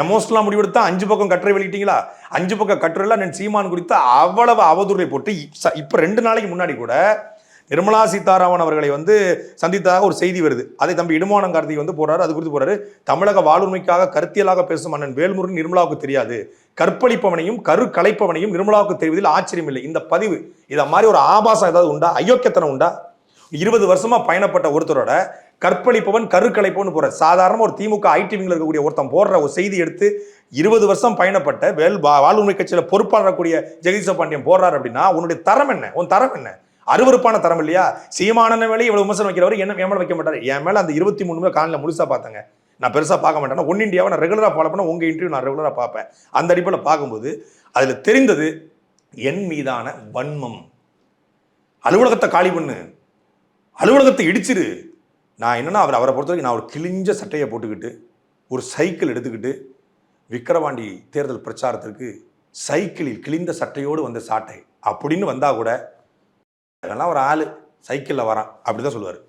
எமோஷனலாக முடிவெடுத்தா அஞ்சு பக்கம் கட்டுரை வெளியிட்டீங்களா? அஞ்சு பக்கம் கட்டுரையில் நான் சீமான் குறித்து அவ்வளவு அவதூறை போட்டு இப்போ ரெண்டு நாளைக்கு முன்னாடி கூட நிர்மலா சீதாராமன் அவர்களை வந்து சந்தித்ததாக ஒரு செய்தி வருது. அதை தம்பி இடுமானம் கார்த்திக் வந்து போறாரு அது குறித்து போறாரு. தமிழக வாழ்வுரிமைக்காக கருத்தியலாக பேசும் அண்ணன் வேல்முருகன் நிர்மலாவுக்கு தெரியாது. கற்பழிப்பவனையும் கரு கலைப்பவனையும் நிர்மலாவுக்கு தெரிவதில் ஆச்சரியம் இல்லை. இந்த பதிவு இதை மாதிரி ஒரு ஆபாசம் ஏதாவது உண்டா? அயோக்கியத்தனம் உண்டா? இருபது வருஷமா பயணப்பட்ட ஒருத்தரோட கற்பழிப்பவன் கருக்கலைப்பவன் போற. சாதாரண ஒரு திமுக ஐடிவிங்கில் இருக்கக்கூடிய ஒருத்தன் போடுற ஒரு செய்தி எடுத்து இருபது வருஷம் பயணப்பட்ட வேல் வா- கட்சியில் பொறுப்பாளரக்கூடிய ஜெகதீச பாண்டியன் போடுறாரு அப்படின்னா உன்னுடைய தரம் என்ன? உன் தரம் என்ன? அருவருப்பான தரம் இல்லையா? சீமானன மேலே இவ்வளவு விமர்சனம் வைக்கிறவர் என்ன என் மேல வைக்க மாட்டார். என் மேலே அந்த இருபத்தி மூணு மேல காலையில் முழுசாக பார்த்தாங்க. நான் பெருசாக பார்க்க மாட்டேன் ஒன் இண்டியாவை நான் ரெகுலராக ஃபாலோ பண்ண உங்கள் இன்டர்வியூ நான் ரெகுலராக பார்ப்பேன். அந்த அடிப்படையில் பார்க்கும்போது அதில் தெரிந்தது என் மீதான வன்மம். அலுவலகத்தை காலி பண்ணு. அலுவலகத்தை இடிச்சிரு. நான் என்னென்னா அவர் அவரை பொறுத்த வரைக்கும் நான் ஒரு கிழிஞ்ச சட்டையை போட்டுக்கிட்டு ஒரு சைக்கிள் எடுத்துக்கிட்டு விக்கிரவாண்டி தேர்தல் பிரச்சாரத்திற்கு சைக்கிளில் கிழிந்த சட்டையோடு வந்த சாட்டை. அப்படின்னு வந்தால் கூட அதெல்லாம் ஒரு ஆள் சைக்கிளில் வரான். அப்படி தான் சொல்லுவார்.